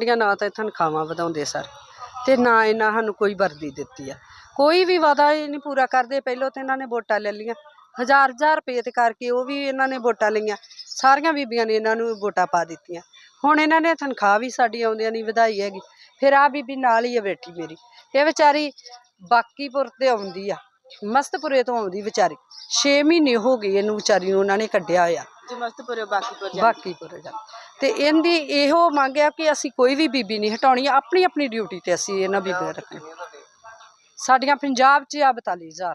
ਸਾਡੀਆਂ ਨਾ ਤਾਂ ਤਨਖਾਹਾਂ ਵਧਾਉਂਦੇ ਸਰ, ਤੇ ਨਾ ਇਹਨਾਂ ਸਾਨੂੰ ਕੋਈ ਵਰਦੀ ਦਿੱਤੀ ਆ। ਕੋਈ ਵੀ ਵਾਦਾ ਇਹ ਨਹੀਂ ਪੂਰਾ ਕਰਦੇ, ਪਹਿਲਾਂ ਤਾਂ ਇਹਨਾਂ ਨੇ ਵੋਟਾਂ ਲੈ ਲਈਆਂ। ਹਜ਼ਾਰ ਹਜ਼ਾਰ ਰੁਪਏ ਤੇ ਕਰਕੇ ਉਹ ਵੀ ਇਹਨਾਂ ਨੇ ਵੋਟਾਂ ਲਈਆਂ। ਸਾਰੀਆਂ ਬੀਬੀਆਂ ਨੇ ਇਹਨਾਂ ਨੂੰ ਵੋਟਾਂ ਪਾ ਦਿੱਤੀਆਂ। ਹੁਣ ਇਹਨਾਂ ਨੇ ਤਨਖਾਹ ਵੀ ਸਾਡੀ ਆਉਂਦਿਆਂ ਨਹੀਂ ਵਧਾਈ ਹੈਗੀ। ਫਿਰ ਆ ਬੀਬੀ ਨਾਲ ਹੀ ਆ ਬੈਠੀ ਮੇਰੀ। ਇਹ ਵਿਚਾਰੀ ਬਾਕੀਪੁਰ ਤੇ ਆਉਂਦੀ ਆ, ਮਸਤਪੁਰੇ ਤੋਂ ਆਉਂਦੀ ਵਿਚਾਰੀ। 6 ਮਹੀਨੇ ਹੋ ਗਏ ਇਹਨੂੰ ਵਿਚਾਰੀ ਨੂੰ ਉਹਨਾਂ ਨੇ ਕੱਢਿਆ ਹੋਇਆ। ਮਸਤਪੁਰੇ ਬਾਕੀਪੁਰ ਜਾ ਬਾਕੀਪੁਰ ਜਾ ਤੇ ਇਹਦੀ ਇਹੋ ਮੰਗ ਆ ਕਿ ਅਸੀਂ ਕੋਈ ਵੀ ਬੀਬੀ ਨਹੀਂ ਹਟਾਉਣੀ ਆਪਣੀ ਆਪਣੀ ਡਿਊਟੀ ਤੇ ਅਸੀਂ ਇਹਨਾਂ ਬੀਬੀਆਂ ਰੱਖਣੀ। ਸਾਡੀਆਂ ਪੰਜਾਬ 'ਚ ਆ 42000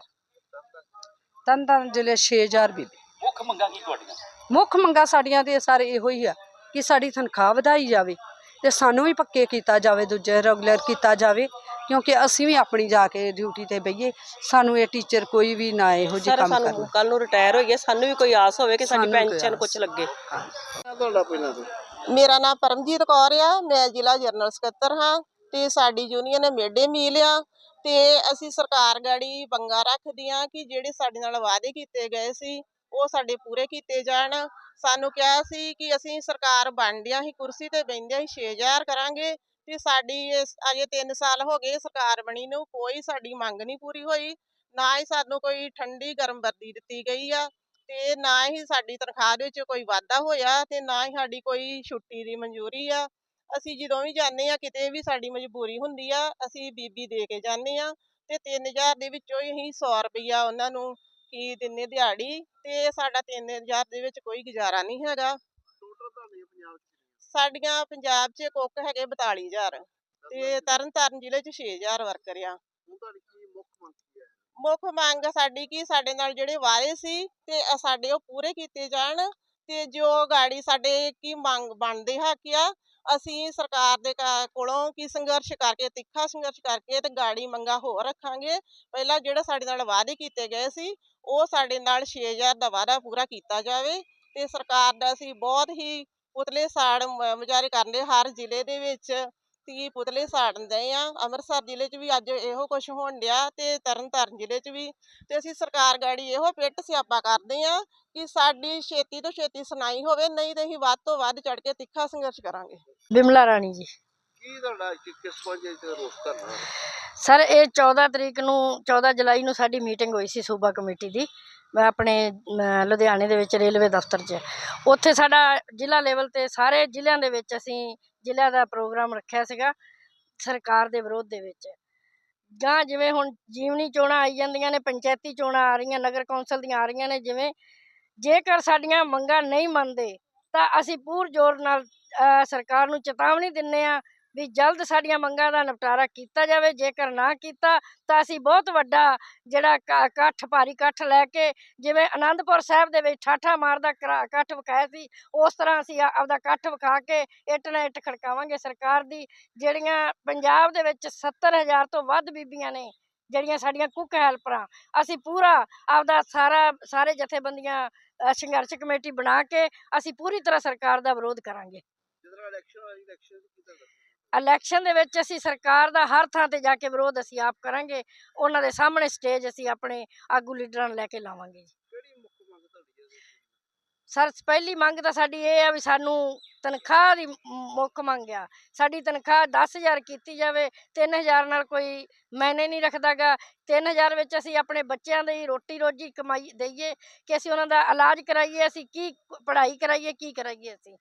ਤਰਨ ਜ਼ਿਲ੍ਹੇ 6000 ਬੀਬੀ। ਮੁੱਖ ਮੰਗਾਂ ਕੀ ਤੁਹਾਡੀਆਂ? ਮੁੱਖ ਮੰਗਾਂ ਸਾਡੀਆਂ ਤੇ ਸਾਰੇ ਇਹੋ ਹੀ ਆ ਕਿ ਸਾਡੀ ਤਨਖਾਹ ਵਧਾਈ ਜਾਵੇ ਤੇ ਸਾਨੂੰ ਵੀ ਪੱਕੇ ਕੀਤਾ ਜਾਵੇ ਦੂਜੇ ਰੈਗੂਲਰ ਕੀਤਾ ਜਾਵੇ ਕਿਉਂਕਿ ਅਸੀਂ ਵੀ ਆਪਣੀ ਜਾ ਕੇ ਡਿਊਟੀ ਤੇ ਬਈਏ ਸਾਨੂੰ ਇਹ ਟੀਚਰ ਕੋਈ ਵੀ ਨਾ ਇਹੋ ਜਿਹੇ ਸਰ ਕੰਮ ਸਾਨੂੰ ਕਰਨਾ। ਕੱਲ ਨੂੰ ਰਿਟਾਇਰ ਹੋਈਏ ਸਾਨੂੰ ਵੀ ਕੋਈ ਆਸ ਹੋਵੇ ਕਿ ਸਾਡੀ ਸਾਨੂੰ ਕੋਈ ਪੈਨਸ਼ਨ ਆਸ। ਕੁਝ ਲੱਗੇ ਤੁਹਾਡਾ ਪਹਿਲਾਂ ਤੋਂ ਮੇਰਾ ਨਾਮ ਪਰਮਜੀਤ ਕੌਰ ਆ ਮੈਂ ਜ਼ਿਲ੍ਹਾ ਜਨਰਲ ਸਕੱਤਰ ਹਾਂ ਤੇ ਸਾਡੀ ਯੂਨੀਅਨ ਹੈ ਮਿਡ ਮੀਲ ਆ ਤੇ ਅਸੀਂ ਸਰਕਾਰ ਗਾੜੀ ਬੰਗਾ ਰੱਖਦੀਆਂ ਕਿ ਜਿਹੜੇ ਸਾਡੇ ਨਾਲ ਵਾਅਦੇ ਕੀਤੇ ਗਏ ਸੀ ਉਹ ਸਾਡੇ ਪੂਰੇ ਕੀਤੇ ਜਾਣ। ਸਾਨੂੰ ਕਿਹਾ ਸੀ ਕਿ ਅਸੀਂ ਸਰਕਾਰ ਬਣਦਿਆਂ ਹੀ ਕੁਰਸੀ ਤੇ ਬੈੰਦਿਆਂ ਹੀ 6000 ਕਰਾਂਗੇ ਤੇ ਸਾਡੀ ਇਸ- ਅਜੇ 3 ਸਾਲ ਹੋ ਗਏ ਸਰਕਾਰ ਬਣੀ ਨੂੰ, ਕੋਈ ਸਾਡੀ ਮੰਗ ਨਹੀਂ ਪੂਰੀ ਹੋਈ, ਨਾ ਹੀ ਸਾਨੂੰ ਕੋਈ ਠੰਡੀ ਗਰਮ ਵਰਦੀ ਦਿੱਤੀ ਗਈ ਆ, ਤੇ ਨਾ ਹੀ ਸਾਡੀ ਤਨਖਾਹ ਦੇ ਵਿੱਚ ਕੋਈ ਵਾਧਾ ਹੋਇਆ, ਤੇ ਨਾ ਹੀ ਸਾਡੀ ਕੋਈ ਛੁੱਟੀ ਦੀ ਮਨਜ਼ੂਰੀ ਆ। ਅਸੀਂ ਜਦੋਂ ਵੀ ਜਾਂਦੇ ਆ ਕਿਤੇ ਵੀ ਸਾਡੀ ਮਜਬੂਰੀ ਹੁੰਦੀ ਆ, ਅਸੀਂ ਬੀਬੀ ਦੇ ਕੇ ਜਾਂਦੇ ਆ ਤੇ 3000 ਦੇ ਵਿੱਚੋਂ ਹੀ ਅਸੀਂ 100 ਰੁਪਈਆ ਉਹਨਾਂ ਨੂੰ ਕੀ ਦਿੰਨੇ ਦਿਹਾੜੀ, ਤੇ ਸਾਡਾ 3000 ਦੇ ਵਿੱਚ ਕੋਈ ਗੁਜ਼ਾਰਾ ਨਹੀਂ ਹੈਗਾ। ਟੋਟਲ ਤੁਹਾਡੇ ਪੰਜਾਬ ਚ ਸਾਡੀਆਂ ਪੰਜਾਬ 'ਚ ਕੁੱਕ ਹੈਗੇ 42000 ਤੇ ਤਰਨ ਤਾਰਨ ਜ਼ਿਲ੍ਹੇ 'ਚ 6000 ਵਰਕਰ ਆ। ਮੁੱਖ ਮੰਗ ਸਾਡੀ ਕੀ ਸਾਡੇ ਨਾਲ ਜਿਹੜੇ ਵਾਅਦੇ ਸੀ ਤੇ ਸਾਡੇ ਉਹ ਪੂਰੇ ਕੀਤੇ ਜਾਣ ਤੇ ਜੋ ਗਾੜੀ ਸਾਡੇ ਕੀ ਮੰਗ ਬਣਦੇ ਹੱਕ ਆ ਅਸੀਂ ਸਰਕਾਰ ਦੇ ਕੋਲੋਂ ਕੀ ਸੰਘਰਸ਼ ਕਰਕੇ ਤਿੱਖਾ ਸੰਘਰਸ਼ ਕਰਕੇ ਤੇ ਗਾੜੀ ਮੰਗਾ ਹੋਰ ਰੱਖਾਂਗੇ। ਪਹਿਲਾਂ ਜਿਹੜਾ ਸਾਡੇ ਨਾਲ ਵਾਅਦੇ ਕੀਤੇ ਗਏ ਸੀ ਉਹ ਸਾਡੇ ਨਾਲ 6000 ਦਾ ਵਾਅਦਾ ਪੂਰਾ ਕੀਤਾ ਜਾਵੇ ਤੇ ਸਰਕਾਰ ਦਾ ਅਸੀਂ ਬਹੁਤ ਹੀ ਪੁਤਲੇ ਸਾੜ ਮੁਜ਼ਾਹਰੇ ਕਰਨੇ ਹਰ ਜ਼ਿਲ੍ਹੇ ਦੇ ਵਿੱਚ। ਤੀ ਪੁਤਲੇ ਸਾੜਨ ਦਏ ਆ। ਅੰਮ੍ਰਿਤਸਰ ਜ਼ਿਲ੍ਹੇ 'ਚ ਵੀ ਅੱਜ ਇਹੋ ਕੁਝ ਹੋਣ ਡਿਆ ਤੇ ਤਰਨਤਾਰਨ ਜ਼ਿਲ੍ਹੇ 'ਚ ਵੀ। ਤੇ ਅਸੀਂ ਸਰਕਾਰ ਗਾੜੀ ਇਹੋ ਪਿੱਟ ਸਿਆਪਾ ਕਰਦੇ ਆ ਕਿ ਸਾਡੀ ਛੇਤੀ ਤੋਂ ਛੇਤੀ ਸੁਣਾਈ ਹੋਵੇ, ਨਹੀਂ ਤੇ ਅਸੀਂ ਵੱਧ ਤੋਂ ਵੱਧ ਚੜ ਕੇ ਤਿੱਖਾ ਸੰਘਰਸ਼ ਕਰਾਂਗੇ। ਬਿਮਲਾ ਰਾਣੀ ਜੀ। ਕੀ ਤੁਹਾਡਾ ਕਿ- ਕਿਸ ਵਜ੍ਹਾ ਤੇ ਰੋਸ ਕਰਨਾ ਸਰ, ਇਹ 14 ਤਰੀਕ ਨੂੰ 14 ਜੁਲਾਈ ਨੂੰ ਸਾਡੀ ਮੀਟਿੰਗ ਹੋਈ ਸੀ ਸੂਬਾ ਕਮੇਟੀ ਦੀ। ਮੈਂ ਆਪਣੇ ਲੁਧਿਆਣੇ ਦੇ ਵਿੱਚ ਰੇਲਵੇ ਦਫ਼ਤਰ 'ਚ। ਉੱਥੇ ਸਾਡਾ ਜ਼ਿਲ੍ਹਾ ਲੈਵਲ ਤੇ ਸਾਰੇ ਜ਼ਿਲ੍ਹਿਆਂ ਦੇ ਵਿੱਚ ਅਸੀਂ ਜ਼ਿਲ੍ਹਾ ਦਾ ਪ੍ਰੋਗਰਾਮ ਰੱਖਿਆ ਸੀਗਾ, ਸਰਕਾਰ ਦੇ ਵਿਰੋਧ ਦੇ ਵਿੱਚ। ਜਾਂ ਜਿਵੇਂ ਹੁਣ ਜੀਵਨੀ ਚੋਣਾਂ ਆਈ ਜਾਂਦੀਆਂ ਨੇ, ਪੰਚਾਇਤੀ ਚੋਣਾਂ ਆ ਰਹੀਆਂ, ਨਗਰ ਕੌਂਸਲ ਦੀਆਂ ਆ ਰਹੀਆਂ ਨੇ, ਜਿਵੇਂ ਜੇਕਰ ਸਾਡੀਆਂ ਮੰਗਾਂ ਨਹੀਂ ਮੰਨਦੇ, ਤਾਂ ਅਸੀਂ ਪੂਰ ਜ਼ੋਰ ਨਾਲ ਸਰਕਾਰ ਨੂੰ ਚੇਤਾਵਨੀ ਦਿੰਨੇ ਆ ਵੀ ਜਲਦ ਸਾਡੀਆਂ ਮੰਗਾਂ ਦਾ ਨਿਪਟਾਰਾ ਕੀਤਾ ਜਾਵੇ, ਜੇਕਰ ਨਾ ਕੀਤਾ, ਤਾਂ ਅਸੀਂ ਬਹੁਤ ਵੱਡਾ ਜਿਹੜਾ ਇਕੱਠ, ਭਾਰੀ ਇਕੱਠ ਲੈ ਕੇ ਜਿਵੇਂ ਆਨੰਦਪੁਰ ਸਾਹਿਬ ਦੇ ਵਿੱਚ ਠਾਠਾ ਮਾਰਦਾ ਕਰਾ- ਇਕੱਠ ਵਿਖਾਇਆ ਸੀ, ਉਸ ਤਰ੍ਹਾਂ ਅਸੀਂ ਆਪਦਾ ਇਕੱਠ ਵਿਖਾ ਕੇ ਇੱਟ ਨਾਲ ਇੱਟ ਖੜਕਾਵਾਂਗੇ ਸਰਕਾਰ ਦੀ, ਜਿਹੜੀਆਂ ਪੰਜਾਬ ਦੇ ਵਿੱਚ 70000 ਤੋਂ ਵੱਧ ਬੀਬੀਆਂ ਨੇ, ਜਿਹੜੀਆਂ ਸਾਡੀਆਂ ਕੁੱਕ ਹੈਲਪਰਾਂ, ਅਸੀਂ ਪੂਰਾ ਆਪਦਾ ਸਾਰਾ, ਸਾਰੇ ਜਥੇਬੰਦੀਆਂ ਸੰਘਰਸ਼ ਕਮੇਟੀ ਬਣਾ ਕੇ ਅਸੀਂ ਪੂਰੀ ਤਰ੍ਹਾਂ ਸਰਕਾਰ ਦਾ ਵਿਰੋਧ ਕਰਾਂਗੇ। ਜਦੋਂ ਇਲੈਕਸ਼ਨ ਹੋਈ ਇਲੈਕਸ਼ਨ ਇਲੈਕਸ਼ਨ ਦੇ ਵਿੱਚ ਅਸੀਂ ਸਰਕਾਰ ਦਾ ਹਰ ਥਾਂ ਤੇ ਜਾ ਕੇ ਵਿਰੋਧ ਅਸੀਂ ਆਪ ਕਰਾਂਗੇ ਉਹਨਾਂ ਦੇ ਸਾਹਮਣੇ ਸਟੇਜ ਅਸੀਂ ਆਪਣੇ ਆਗੂ ਲੀਡਰਾਂ ਨੂੰ ਲੈ ਕੇ ਲਾਵਾਂਗੇ ਜੀ। ਸਰ ਪਹਿਲੀ ਮੰਗ ਤਾਂ ਸਾਡੀ ਇਹ ਆ ਵੀ ਸਾਨੂੰ ਤਨਖਾਹ ਦੀ ਮੁੱਖ ਮੰਗ ਆ। ਸਾਡੀ ਤਨਖਾਹ 10000 ਕੀਤੀ ਜਾਵੇ 3000 ਨਾਲ ਕੋਈ ਮੈਨੇ ਨਹੀਂ ਰੱਖਦਾਗਾ। 3000 ਵਿੱਚ ਅਸੀਂ ਆਪਣੇ ਬੱਚਿਆਂ ਦੀ ਰੋਟੀ ਰੋਜੀ ਕਮਾਈ ਦਈਏ ਕਿ ਅਸੀਂ ਉਹਨਾਂ ਦਾ ਇਲਾਜ ਕਰਾਈਏ ਅਸੀਂ ਕੀ ਪੜ੍ਹਾਈ ਕਰਾਈਏ ਕੀ ਕਰਾਈਏ ਅਸੀਂ?